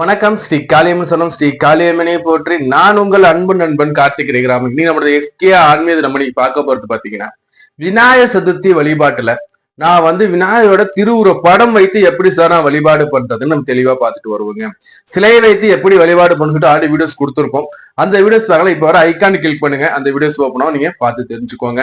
வணக்கம் ஸ்ரீ காளியம்மன் சொல்லம் ஸ்ரீ காளியம்மனை போற்றி நான் உங்கள் அன்பு நண்பன் கார்த்திக் கிராமம் நீ நம்மளோட எஸ்கே ஆன்மீக நம்ம பார்க்க போறது பாத்தீங்கன்னா விநாயகர் சதுர்த்தி வழிபாட்டுல நான் வந்து விநாயகரோட திருவுர படம் வைத்து எப்படி சார் நான் வழிபாடு பண்றதுன்னு நம்ம தெளிவா பார்த்துட்டு வருவோங்க. சிலை வைத்து எப்படி வழிபாடு பண்ண சொல்லிட்டு ஆடி வீடியோஸ் கொடுத்துருக்கோம். அந்த வீடியோஸ் பார்க்கலாம் இப்ப வர ஐக்கான் கிளிக் பண்ணுங்க. அந்த வீடியோஸ் ஓப்பனா நீங்க பார்த்து தெரிஞ்சுக்கோங்க.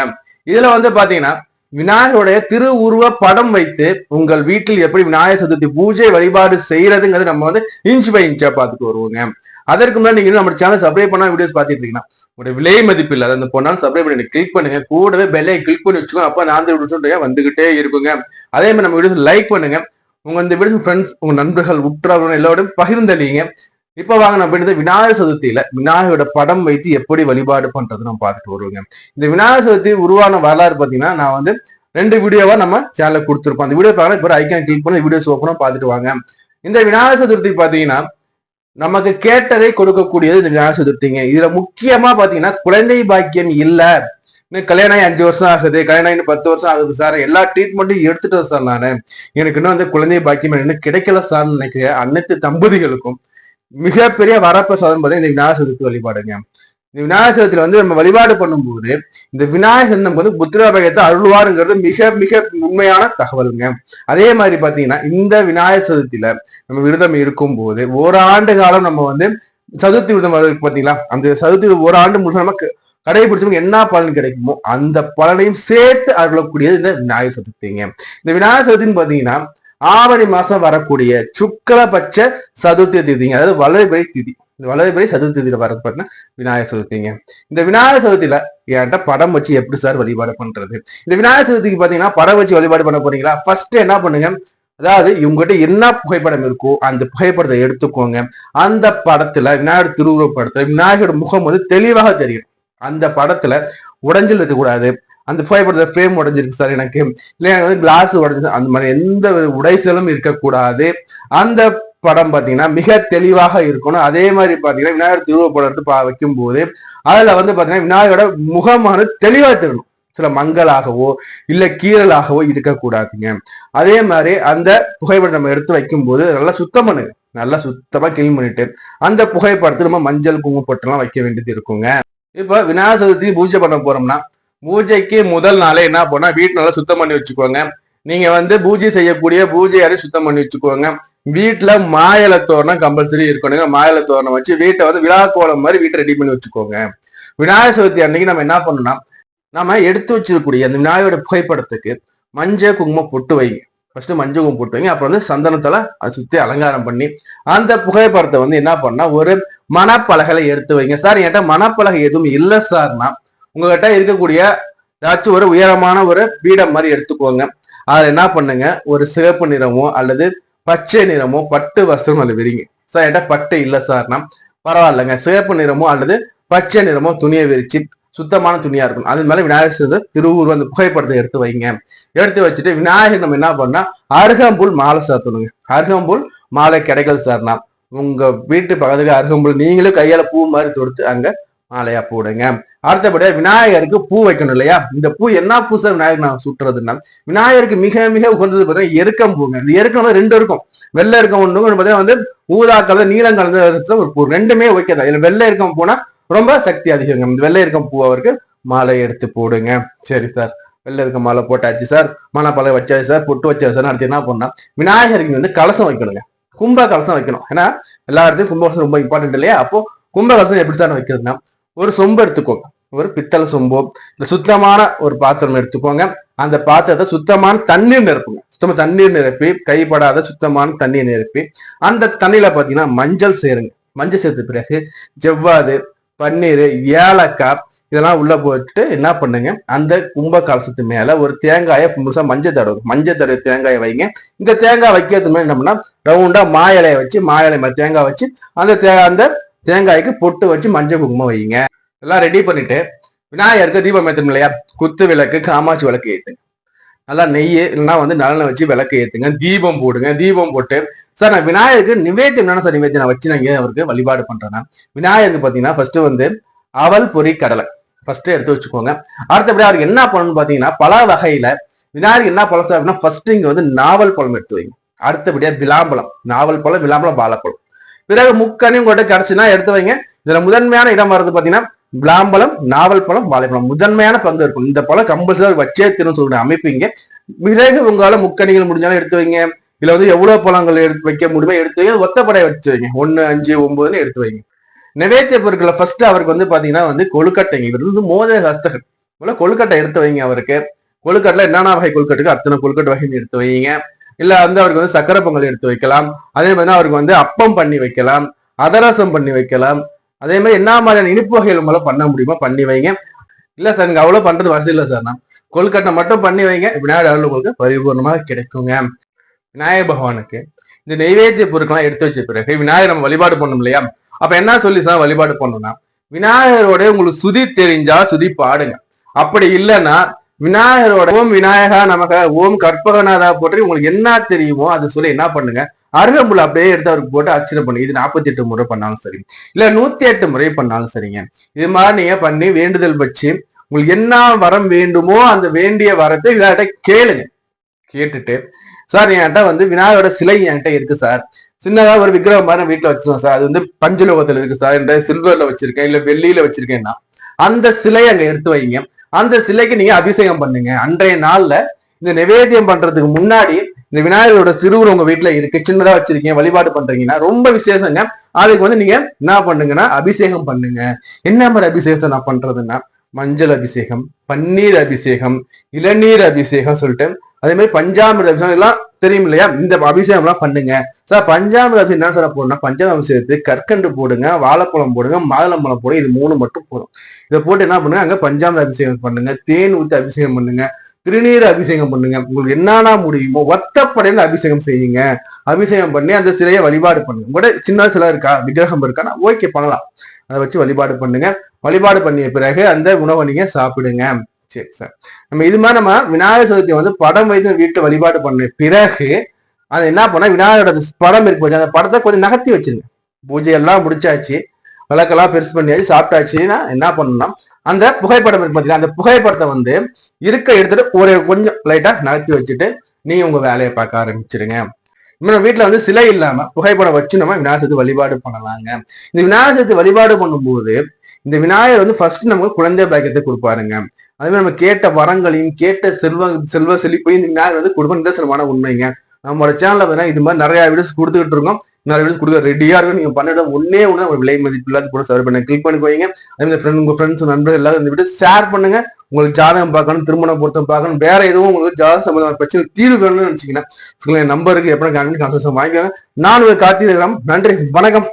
இதுல வந்து பாத்தீங்கன்னா விநாயகருடைய திருவுருவ படம் வைத்து உங்கள் வீட்டில் எப்படி விநாயகர் சதுர்த்தி பூஜை வழிபாடு செய்யறதுங்கிறது நம்ம வந்து இன்ச் பை இன்ச்சா பார்த்துட்டு வருவோங்க. அதற்கு முன்னாடி நீங்க நம்ம சேனல் சப்ஸ்கிரைப் பண்ணா வீடியோஸ் பார்த்துட்டு இருக்கீங்கன்னா ஒரு விலை மதிப்பு இல்லை அந்த பொண்ணாலும் சப்ஸ்கிரைப் பண்ணி கிளிக் பண்ணுங்க. கூடவே பெல்லை கிளிக் பண்ணி வச்சுக்கோ அப்ப நான் அந்த வீடியோஸ் வந்துகிட்டே இருக்குங்க. அதே மாதிரி நம்ம வீடியோஸ் லைக் பண்ணுங்க. உங்க இந்த வீடியோ ஃப்ரெண்ட்ஸ் உங்க நண்பர்கள் உற்றவர்கள் எல்லாரோடும் பகிர்ந்தளிங்க இப்ப வாங்க நம்ம இந்த விநாயகர் சதுர்த்தியில விநாயகரோட படம் வைத்து எப்படி வழிபாடு பண்றது நம்ம பார்த்துட்டு வருவோங்க. இந்த விநாயகர் சதுர்த்தி உருவான வரலாறு பாத்தீங்கன்னா நான் வந்து ரெண்டு வீடியோவா நம்ம சேனல கொடுத்துருக்கோம் அந்த வீடியோ பார்க்கலாம் இப்போ ஐக்கான் கிளிக் பண்ணி வீடியோஸ் ஓப்பனா பார்த்துட்டு வாங்க. இந்த விநாயகர் சதுர்த்தி பாத்தீங்கன்னா நமக்கு கேட்டதை கொடுக்கக்கூடியது இந்த விநாயகர் சதுர்த்திங்க. இதுல முக்கியமா பாத்தீங்கன்னா குழந்தை பாக்கியம் இல்ல. இன்னும் கல்யாணம் ஆகி அஞ்சு வருஷம் ஆகுது கல்யாணம் ஆகி பத்து வருஷம் ஆகுது சார் எல்லா ட்ரீட்மெண்ட்டும் எடுத்துட்டேன் சார் நானு. எனக்கு இன்னும் அந்த குழந்தை பாக்கியம் இன்னும் கிடைக்கல சார் நினைக்கிற அனைத்து தம்பதிகளுக்கும் மிகப்பெரிய வரப்பிரசாதம் பார்த்தீங்கன்னா இந்த விநாயகர் சதுர்த்தி வழிபாடுங்க. இந்த விநாயகர் சதுர்த்தியில வந்து நம்ம வழிபாடு பண்ணும்போது இந்த விநாயகர் நமக்கு வந்து புத்திரபயத்தை அருள்வாருங்கிறது மிக மிக உண்மையான தகவலுங்க. அதே மாதிரி பாத்தீங்கன்னா இந்த விநாயகர் சதுர்த்தியில நம்ம விரதம் இருக்கும் போது ஓராண்டு காலம் நம்ம வந்து சதுர்த்தி விரதம் பாத்தீங்களா அந்த சதுர்த்தி ஓராண்டு முழுசா நமக்கு கடைபிடிச்சவங்க என்ன பலன் கிடைக்குமோ அந்த பலனையும் சேர்த்து அருளக்கூடியது இந்த விநாயகர் சதுர்த்திங்க. இந்த விநாயகர் சதுர்த்தின்னு பாத்தீங்கன்னா ஆவணி மாசம் வரக்கூடிய சுக்லபட்ச சதுர்த்தி திதிங்க அதாவது வளர்பிறை திதி. இந்த வளர்பிறை சதுர்த்தி திதியில வரது பாத்தீங்கன்னா விநாயகர் சதுர்த்திங்க. இந்த விநாயகர் சதுர்த்தியில என்கிட்ட படம் வச்சு எப்படி சார் வழிபாடு பண்றது? இந்த விநாயகர் சதுர்த்திக்கு பாத்தீங்கன்னா படம் வச்சு வழிபாடு பண்ண போறீங்களா? ஃபர்ஸ்ட் என்ன பண்ணுங்க? அதாவது இவங்ககிட்ட என்ன புகைப்படம் இருக்கோ அந்த புகைப்படத்தை எடுத்துக்கோங்க. அந்த படத்துல விநாயகர் திருவுருவ படத்துல விநாயகரோட முகம் வந்து தெளிவாக தெரியும். அந்த படத்துல உடஞ்சில் இருக்கக்கூடாது அந்த புகைப்படத்தில் ஃப்ரேம் உடைஞ்சிருக்கு சார் எனக்கு. இல்லை எனக்கு வந்து கிளாஸ் உடஞ்சு அந்த மாதிரி எந்த ஒரு உடைசலும் இருக்கக்கூடாது. அந்த படம் பாத்தீங்கன்னா மிக தெளிவாக இருக்கணும். அதே மாதிரி பாத்தீங்கன்னா விநாயகர் திருவப்படம் எடுத்து பா வைக்கும் போது அதுல வந்து பாத்தீங்கன்னா விநாயகரோட முகமானது தெளிவா தெரியணும் சில மங்களாகவோ இல்ல கீறலாகவோ இருக்கக்கூடாதுங்க. அதே மாதிரி அந்த புகைப்படம் நம்ம எடுத்து வைக்கும் போது நல்லா சுத்தம் பண்ணுங்க. நல்லா சுத்தமா கிளீன் பண்ணிட்டு அந்த புகைப்படத்தை நம்ம மஞ்சள் குங்குமப்பட்டெல்லாம் வைக்க வேண்டியது இருக்குங்க. இப்ப விநாயகர் சதுர்த்தி பூஜை பண்ண போறோம்னா பூஜைக்கு முதல் நாளே என்ன பண்ணா வீட்டு நல்லா சுத்தம் பண்ணி வச்சுக்கோங்க நீங்க வந்து பூஜை செய்யக்கூடிய பூஜை அறை சுத்தம் பண்ணி வச்சுக்கோங்க வீட்டுல மாயல தோரணம் கம்பல்சரி இருக்கணுங்க. மாயல தோரணம் வச்சு வீட்டை வந்து விழா கோலம் மாதிரி வீட்டை ரெடி பண்ணி வச்சுக்கோங்க. விநாயகர் சதுர்த்தி அன்னைக்கு நம்ம என்ன பண்ணணும்னா நம்ம எடுத்து வச்சிருக்கக்கூடிய அந்த விநாயகரோட புகைப்படத்துக்கு மஞ்சள் குங்குமம் பொட்டு வைங்க. ஃபர்ஸ்ட் மஞ்சள் குங்குமம் பொட்டு வைங்க. அப்புறம் வந்து சந்தனத்துல அதை சுத்தி அலங்காரம் பண்ணி அந்த புகைப்படத்தை வந்து என்ன பண்ணா ஒரு மணப்பலகலை எடுத்து வைங்க. சார் என்கிட்ட மணப்பலகை எதுவும் இல்லை சார்னா உங்ககிட்ட இருக்கக்கூடிய ஏதாச்சும் ஒரு உயரமான ஒரு பீடம் மாதிரி எடுத்துக்கோங்க. அதில் என்ன பண்ணுங்க? ஒரு சிவப்பு நிறமோ அல்லது பச்சை நிறமோ பட்டு வஸ்திரம் அதில் விரிங்க. சார் என்கிட்ட பட்டு இல்லை சார்னா பரவாயில்லைங்க. சிவப்பு நிறமோ அல்லது பச்சை நிறமோ துணியை விரிச்சு சுத்தமான துணியா இருக்கும் அது மேல விநாயகர் சேர்ந்து திருவுருவ அந்த புகைப்படத்தை எடுத்து வைங்க. எடுத்து வச்சுட்டு விநாயகர் நம்ம என்ன பண்ணா அருகம்புல் மாலை சாத்தணுங்க. அருகம்புல் மாலை கிடைக்கல் சார்னா உங்க வீட்டு பக்கத்துக்கு அருகம்புல் நீங்களும் கையால பூ மாதிரி தொடுத்து அங்க மாலையா போடுங்க. அடுத்தபடியா விநாயகருக்கு பூ வைக்கணும் இல்லையா? இந்த பூ என்ன பூ சார் விநாயகர் நான் சுட்டுறதுன்னா விநாயகருக்கு மிக மிக உகந்தது பார்த்தீங்கன்னா எருக்கம் பூங்க. இந்த எருக்கம் வந்து ரெண்டு இருக்கும். வெள்ளை இருக்கம் ஒன்று பார்த்தீங்கன்னா வந்து ஊதா கலர் நீலம் கலந்த இடத்துல ஒரு பூ. ரெண்டுமே வைக்கதா இல்லை வெள்ளை இருக்கம் பூனா ரொம்ப சக்தி அதிகங்க. இந்த வெள்ளை இருக்கம் பூ அவருக்கு மாலை எடுத்து போடுங்க. சரி சார். வெள்ளை இருக்க மாலை போட்டாச்சு சார். மணப்பழம் வச்சாச்சு சார். பொட்டு வச்சாச்சு சார். அடுத்து என்ன பண்ணா விநாயகருக்கு வந்து கலசம் வைக்கணுங்க. கும்ப கலசம் வைக்கணும். ஏன்னா எல்லா இடத்துலையும் கும்ப கலசம் ரொம்ப இம்பார்ட்டன்ட் இல்லையா? அப்போ கும்ப கலசம் எப்படி சார் வைக்கிறதுனா ஒரு சொம்பு எடுத்துக்கோங்க. ஒரு பித்தளை சொம்போ இல்ல சுத்தமான ஒரு பாத்திரம் எடுத்துக்கோங்க. அந்த பாத்திரத்தை சுத்தமான தண்ணீர் நிரப்புங்க. சுத்தமா தண்ணீர் நிரப்பி கைப்படாத சுத்தமான தண்ணீர் நிரப்பி அந்த தண்ணியில பாத்தீங்கன்னா மஞ்சள் சேருங்க. மஞ்சள் சேர்த்த பிறகு ஜவ்வாது பன்னீர் ஏலக்காய் இதெல்லாம் உள்ள போட்டுட்டு என்ன பண்ணுங்க? அந்த கும்ப கலசத்து மேல ஒரு தேங்காயை முழுசா மஞ்சள் தடவை மஞ்சள் தடவை தேங்காயை வைங்க. இந்த தேங்காய் வைக்கிறது மேலே என்ன பண்ணா? ரவுண்டா மாயிலையை வச்சு மாயிலை தேங்காய் வச்சு அந்த தே அந்த தேங்காய்க்கு பொட்டு வச்சு மஞ்சள் குங்குமம் வைங்க. எல்லாம் ரெடி பண்ணிட்டு விநாயகருக்கு தீபம் ஏற்றணும் இல்லையா? குத்து விளக்கு காமாட்சி விளக்கு ஏத்துங்க. நல்லா நெய் இல்லைன்னா வந்து நலனை வச்சு விளக்கு ஏற்றுங்க தீபம் போடுங்க தீபம் போட்டு. சார் நான் விநாயகருக்கு நிவேத்தியம் என்ன சார் நிவேத்தியம் நான் வச்சு நான் அவருக்கு வழிபாடு பண்றேன் விநாயகருக்கு பார்த்தீங்கன்னா ஃபர்ஸ்ட் வந்து அவல் பொறி கடலை. ஃபர்ஸ்ட் எடுத்து வச்சுக்கோங்க. அடுத்தபடி அவருக்கு என்ன பண்ணணும்னு பார்த்தீங்கன்னா பல வகையில விநாயகர் என்ன பழம் சார் அப்படின்னா ஃபர்ஸ்ட் இங்கே வந்து நாவல் பழம் எடுத்து வைங்க. அடுத்தபடியா விளாம்பழம். நாவல் பழம் விளாம்பழம் வாழைப்பழம். பிறகு முக்கணி உங்கள்கிட்ட கிடச்சுன்னா எடுத்து வைங்க. இதுல முதன்மையான இடம் வர்றது பாத்தீங்கன்னா விளாம்பழம் நாவல் பழம் வாழைப்பழம் முதன்மையான பங்கு இருக்கும். இந்த பழம் கம்பல்சரி வச்சே திரும்ப சொல்ற அமைப்பு இங்க. பிறகு உங்களால முக்கணிகள் முடிஞ்சாலும் எடுத்து வைங்க. இதுல வந்து எவ்வளவு பழங்கள் எடுத்து வைக்க முடியுமோ எடுத்து வைங்க. ஒத்தப்படையை எடுத்து வைங்க. ஒன்னு அஞ்சு ஒன்பதுன்னு எடுத்து வைங்க. நிவேத்திய பொருட்களை ஃபர்ஸ்ட் அவருக்கு வந்து பாத்தீங்கன்னா வந்து கொழுக்கட்டைங்க. இவர் வந்து மோத ஹஸ்தகன் இவ்வளவு கொழுக்கட்டை எடுத்து வைங்க அவருக்கு. கொழுக்கட்டில் என்னென்ன வகை கொழுக்கட்டுக்கு அத்தனை கொழுக்கட்டை வகை எடுத்து வைங்க. இல்ல வந்து அவருக்கு வந்து சக்கரை பொங்கல் எடுத்து வைக்கலாம். அதே மாதிரி அவருக்கு வந்து அப்பம் பண்ணி வைக்கலாம். அதரசம் பண்ணி வைக்கலாம். அதே மாதிரி என்ன மாதிரியான இனிப்பு வகைகள் உங்களால் பண்ண முடியுமோ பண்ணி வைங்க. இல்லை சார் நீங்கள் அவ்வளோ பண்ணுறது வசதி இல்லை சார் நான் கொல்கட்டை மட்டும் பண்ணி வைங்க. விநாயகர் அருள் உங்களுக்கு பரிபூர்ணமாக கிடைக்குங்க. விநாயகர் பகவானுக்கு இந்த நெய்வேத்திய பொருட்கள்லாம் எடுத்து வச்ச பிறகு விநாயகர் நம்ம வழிபாடு பண்ணணும் இல்லையா? அப்ப என்ன சொல்லி சார் வழிபாடு பண்ணணும்னா விநாயகரோட உங்களுக்கு சுதி தெரிஞ்சா சுதி பாடுங்க. அப்படி இல்லைன்னா விநாயகரோட ஓம் விநாயகா நமக ஓம் கற்பகநாதா போட்டு உங்களுக்கு என்ன தெரியுமோ அது சொல்லி என்ன பண்ணுங்க? அருகம்புல் அப்படியே எடுத்து அவருக்கு போட்டு அர்ச்சனை பண்ணி. இது நாற்பத்தி எட்டு முறை பண்ணாலும் சரி. இல்ல நூத்தி எட்டு முறை பண்ணாலும் சரிங்க. இது மாதிரி நீங்க பண்ணி வேண்டுதல் வச்சு உங்களுக்கு என்ன வரம் வேண்டுமோ அந்த வேண்டிய வரத்தை விநாயகிட்ட கேளுங்க. கேட்டுட்டு சார் என்கிட்ட வந்து விநாயகரோட சிலை என்கிட்ட இருக்கு சார். சின்னதா ஒரு விக்கிரகம் மாதிரி வீட்டுல வச்சிருக்கோம் சார். அது வந்து பஞ்சலோகத்துல இருக்கு சார். இந்த சில்வர்ல வச்சிருக்கேன் இல்ல வெள்ளியில வச்சிருக்கேன்னா. அந்த சிலையை அங்க எடுத்து வைங்க. அந்த சிலைக்கு நீங்க அபிஷேகம் பண்ணுங்க. அன்றைய நாள்ல இந்த நிவேதியம் பண்றதுக்கு முன்னாடி இந்த விநாயகரோட திருவுருவம் உங்க வீட்டுல இருக்கு சின்னதா வச்சிருக்கீங்க வழிபாடு பண்றீங்கன்னா ரொம்ப விசேஷங்க. அதுக்கு வந்து நீங்க என்ன பண்ணுங்கன்னா அபிஷேகம் பண்ணுங்க. என்ன மாதிரி அபிஷேகத்தை நான் பண்றதுன்னா மஞ்சள் அபிஷேகம் பன்னீர் அபிஷேகம் இளநீர் அபிஷேகம் சொல்லிட்டு அதே மாதிரி பஞ்சாமிர அபிஷேகம் எல்லாம் தெரியும் இல்லையா? இந்த அபிஷேகம் எல்லாம் பண்ணுங்க. சார் பஞ்சாமிர அபிஷேகம் என்ன சார் போடணும்னா பஞ்சாமிர அபிஷேகத்து கற்கண்டு போடுங்க வாழைப்பழம் போடுங்க மாதுளம்பழம் போடுங்க இது மூணு மட்டும் போதும். இதை போட்டு என்ன பண்ணுங்க அங்க பஞ்சாமிர அபிஷேகம் பண்ணுங்க தேன் ஊற்றி அபிஷேகம் பண்ணுங்க. திருநீர் அபிஷேகம் பண்ணுங்க. உங்களுக்கு என்னன்னா முடியுமோ ஒத்தப்படையில அபிஷேகம் செய்யுங்க. அபிஷேகம் பண்ணி அந்த சிலையை வழிபாடு பண்ணுங்க. கூட சின்ன சிலை இருக்கா? விக்கிரகம் இருக்கான்னா ஓகே பண்ணலாம். அதை வச்சு வழிபாடு பண்ணுங்க. வழிபாடு பண்ணிய பிறகு அந்த உணவை நீங்க சாப்பிடுங்க. சரி சார். நம்ம இது மாதிரி நம்ம விநாயகர் சதுர்த்தி வந்து படம் வைத்து வீட்டு வழிபாடு பண்ண பிறகு அது என்ன பண்ணா விநாயகரோட படம் இருக்கு அந்த படத்தை கொஞ்சம் நகர்த்தி வச்சிருங்க. பூஜை எல்லாம் முடிச்சாச்சு. விளக்கெல்லாம் பெருசு பண்ணியாச்சு சாப்பிட்டாச்சுன்னா என்ன பண்ணணும்னா அந்த புகைப்படம் இருக்கு அந்த புகைப்படத்தை வந்து இருக்க எடுத்துட்டு ஒரு கொஞ்சம் லைட்டா நகர்த்தி வச்சுட்டு நீங்க உங்க வேலையை பார்க்க ஆரம்பிச்சிருங்க. நம்ம வீட்டுல வந்து சிலை இல்லாம புகைப்படம் வச்சு நம்ம விநாயகர் சதுர்த்தி வழிபாடு பண்ணலாங்க. இந்த விநாயகர் சதுர்த்தி வழிபாடு பண்ணும்போது இந்த விநாயகர் வந்து ஃபர்ஸ்ட் நமக்கு குழந்தை பாக்கியத்தை கொடுப்பாருங்க. அதே மாதிரி நம்ம கேட்ட வரங்களையும் கேட்ட செல்வ செல்வ செழிப்பையும் இந்த விநாயகர் வந்து கொடுக்கும் நிதர்சனமான உண்மைங்க. நம்மளோட சேனல்ல பார்த்தீங்கன்னா இது மாதிரி நிறைய வீடியோஸ் கொடுத்துக்கிட்டு இருக்கோம். நிறைய வீடியோஸ் கொடுக்க ரெடியா இருக்கும் நீங்க பண்ணிட ஒன்னே ஒன்று ஒரு விலை மதிப்பு இல்லாத கூட சர்வ் பண்ண. கிளிக் பண்ணி அதே மாதிரி ஃப்ரெண்ட் உங்க ஃப்ரெண்ட்ஸ் நண்பர்கள் எல்லாரும் இந்த வீடியோ ஷேர் பண்ணுங்க. உங்களுக்கு ஜாதகம் பார்க்கணும் திருமண பொருத்தம் பார்க்கணும் வேற எதுவும் உங்களுக்கு ஜாதகம் சம்பந்தமான பிரச்சனை தீர்வு வேணும்னு நினைச்சீங்கன்னா என் நம்பருக்கு எப்படி கான்டாக்ட் வாங்கிக்கோங்க. நான் உங்களுக்கு காத்திருக்கிறேன். நன்றி. வணக்கம்.